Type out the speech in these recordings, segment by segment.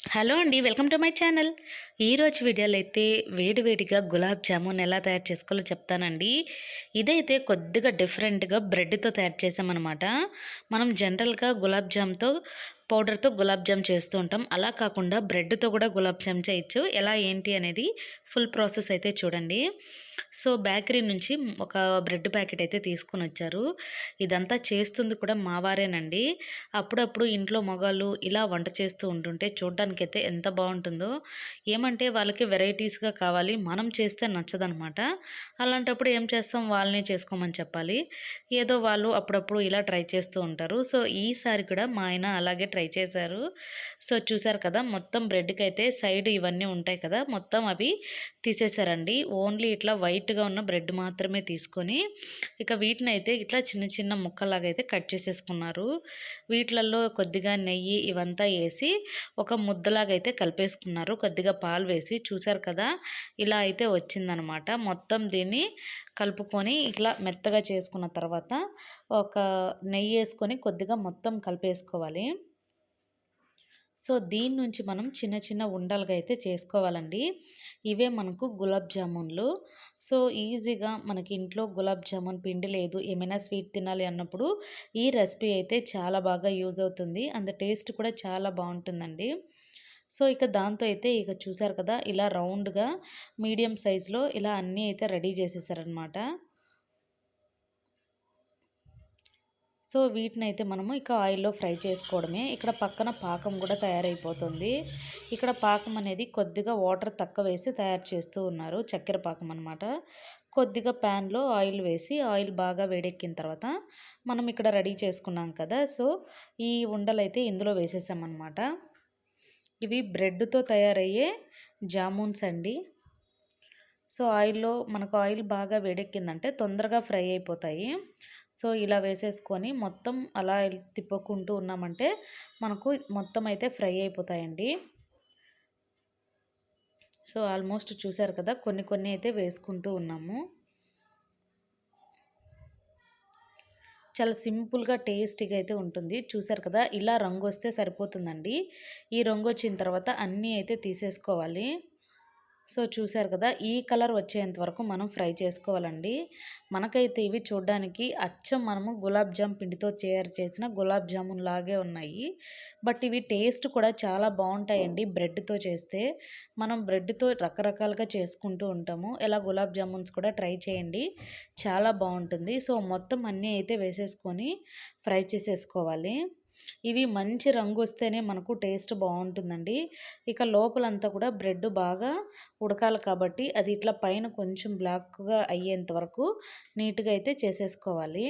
Hello అండి welcome to my channel. ఈరోజు వీడియోలో అయితే వేడివేడిగా గులాబ్ జామున్ ఎలా తయారు చేసుకోవాలో చెప్తానండి. ఇదైతే కొద్దిగా డిఫరెంట్గా బ్రెడ్తో తయారు చేసామన్నమాట. మనం జనరల్గా గులాబ్ జామ్తో పౌడర్తో గులాబ్ జామ్ చేస్తూ ఉంటాం. అలా కాకుండా బ్రెడ్తో కూడా గులాబ్ జామ్ చేయొచ్చు. ఎలా ఏంటి అనేది ఫుల్ ప్రాసెస్ అయితే చూడండి. సో బేకరీ నుంచి ఒక బ్రెడ్ ప్యాకెట్ అయితే తీసుకొని వచ్చారు. ఇదంతా చేస్తుంది కూడా మావారేనండి అప్పుడప్పుడు ఇంట్లో మగాళ్ళు ఇలా వంట చేస్తూ ఉంటుంటే చూడడానికి అయితే ఎంత బాగుంటుందో. ఏమంటే వాళ్ళకి వెరైటీస్గా కావాలి మనం చేస్తే నచ్చదనమాట. అలాంటప్పుడు ఏం చేస్తాం? వాళ్ళనే చేసుకోమని చెప్పాలి. ఏదో వాళ్ళు అప్పుడప్పుడు ఇలా ట్రై చేస్తూ ఉంటారు. సో ఈసారి కూడా మా ఆయన అలాగే ట్రై చేశారు. సో చూసారు కదా మొత్తం బ్రెడ్కి అయితే సైడ్ ఇవన్నీ ఉంటాయి కదా మొత్తం అవి తీసేశారండి. ఓన్లీ ఇట్లా వైట్గా ఉన్న బ్రెడ్ మాత్రమే తీసుకొని ఇక వీటిని అయితే ఇట్లా చిన్న చిన్న ముక్కలాగా అయితే కట్ చేసేసుకున్నారు. వీటిలలో కొద్దిగా నెయ్యి ఇవంతా వేసి ఒక ముద్దలాగా అయితే కలిపేసుకున్నారు. కొద్దిగా పాలు వేసి చూసారు కదా ఇలా అయితే వచ్చిందనమాట. మొత్తం దీన్ని కలుపుకొని ఇట్లా మెత్తగా చేసుకున్న తర్వాత ఒక నెయ్యి వేసుకొని కొద్దిగా మొత్తం కలిపేసుకోవాలి. సో దీని నుంచి మనం చిన్న చిన్న ఉండలుగా అయితే చేసుకోవాలండి. ఇవే మనకు గులాబ్ జామున్లు. సో ఈజీగా మనకి ఇంట్లో గులాబ్ జామున్ పిండి లేదు ఏమైనా స్వీట్ తినాలి అన్నప్పుడు ఈ రెసిపీ అయితే చాలా బాగా యూజ్ అవుతుంది. అంత టేస్ట్ కూడా చాలా బాగుంటుందండి. సో ఇక దాంతో అయితే ఇక చూసారు కదా ఇలా రౌండ్గా మీడియం సైజులో ఇలా అన్నీ అయితే రెడీ చేసేసారనమాట సో వీటిని అయితే మనము ఇక ఆయిల్లో ఫ్రై చేసుకోవడమే. ఇక్కడ పక్కన పాకం కూడా తయారైపోతుంది. ఇక్కడ పాకం అనేది కొద్దిగా వాటర్ తక్కువ వేసి తయారు చేస్తూ ఉన్నారు. చక్కెర పాకం అనమాట కొద్దిగా ప్యాన్లో ఆయిల్ వేసి ఆయిల్ బాగా వేడెక్కిన తర్వాత మనం ఇక్కడ రెడీ చేసుకున్నాం కదా. సో ఈ ఉండలు అయితే ఇందులో వేసేసామన్నమాట. ఇవి బ్రెడ్తో తయారయ్యే జామూన్స్ అండి. సో ఆయిల్లో మనకు ఆయిల్ బాగా వేడెక్కిందంటే తొందరగా ఫ్రై అయిపోతాయి. సో ఇలా వేసేసుకొని మొత్తం అలా తిప్పుకుంటూ ఉన్నామంటే మనకు మొత్తం అయితే ఫ్రై అయిపోతాయండి. సో ఆల్మోస్ట్ చూసారు కదా కొన్ని కొన్ని అయితే వేసుకుంటూ ఉన్నాము. చాలా సింపుల్గా టేస్టీగా అయితే ఉంటుంది. చూసారు కదా ఇలా రంగు వస్తే సరిపోతుందండి. ఈ రంగు వచ్చిన తర్వాత అన్నీ అయితే తీసేసుకోవాలి. సో చూసారు కదా ఈ కలర్ వచ్చేంత వరకు మనం ఫ్రై చేసుకోవాలండి. మనకైతే ఇవి చూడడానికి అచ్చం మనము గులాబ్ జామ్ పిండితో తయారు చేసిన గులాబ్ జామున్ లాగే ఉన్నాయి. బట్ ఇవి టేస్ట్ కూడా చాలా బాగుంటాయండి బ్రెడ్తో చేస్తే. మనం బ్రెడ్తో రకరకాలుగా చేసుకుంటూ ఉంటాము. ఇలా గులాబ్ జామున్స్ కూడా ట్రై చేయండి చాలా బాగుంటుంది. సో మొత్తం అన్నీ అయితే వేసేసుకొని ఫ్రై చేసేసుకోవాలి. ఇవి మంచి రంగు వస్తేనే మనకు టేస్ట్ బాగుంటుందండి ఇక లోపలంతా కూడా బ్రెడ్ బాగా ఉడకాలి కాబట్టి అది ఇట్లా పైన కొంచెం బ్లాక్గా అయ్యేంత వరకు నీట్గా అయితే చేసేసుకోవాలి.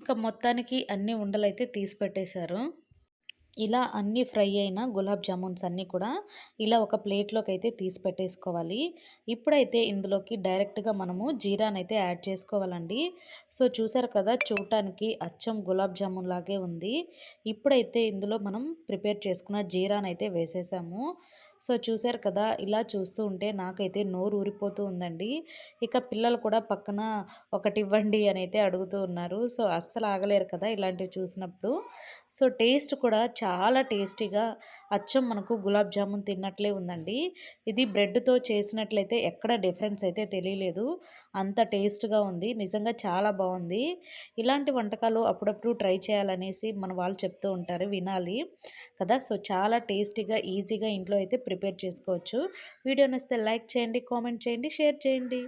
ఇంకా మొత్తానికి అన్ని ఉండలు అయితే తీసి పెట్టేశారు ఇలా అన్ని ఫ్రై అయిన గులాబ్ జామున్స్ అన్నీ కూడా ఇలా ఒక ప్లేట్లోకి అయితే తీసి పెట్టేసుకోవాలి. ఇప్పుడైతే ఇందులోకి డైరెక్ట్గా మనము జీరానైతే యాడ్ చేసుకోవాలండి. సో చూసారు కదా చూడటానికి అచ్చం గులాబ్ జామున్ లాగే ఉంది. ఇప్పుడైతే ఇందులో మనం ప్రిపేర్ చేసుకున్న జీరానైతే వేసేసాము. సో చూశారు కదా ఇలా చూస్తూ ఉంటే నాకైతే నోరు ఊరిపోతూ ఉందండి. ఇక పిల్లలు కూడా పక్కన ఒకటి ఇవ్వండి అని అయితే అడుగుతూ ఉన్నారు. సో అస్సలు ఆగలేరు కదా ఇలాంటివి చూసినప్పుడు. సో టేస్ట్ కూడా చాలా టేస్టీగా అచ్చం మనకు గులాబ్ జామున్ తిన్నట్లే ఉందండి. ఇది బ్రెడ్తో చేసినట్లయితే ఎక్కడ డిఫరెన్స్ అయితే తెలియలేదు. అంత టేస్ట్గా ఉంది. నిజంగా చాలా బాగుంది. ఇలాంటి వంటకాలు అప్పుడప్పుడు ట్రై చేయాలనేసి మన వాళ్ళు చెప్తూ ఉంటారు వినాలి కదా. సో చాలా టేస్టీగా ఈజీగా ఇంట్లో అయితే ప్రిపేర్ చేసుకోవచ్చు. వీడియో నచ్చితే లైక్ చేయండి కామెంట్ చేయండి షేర్ చేయండి.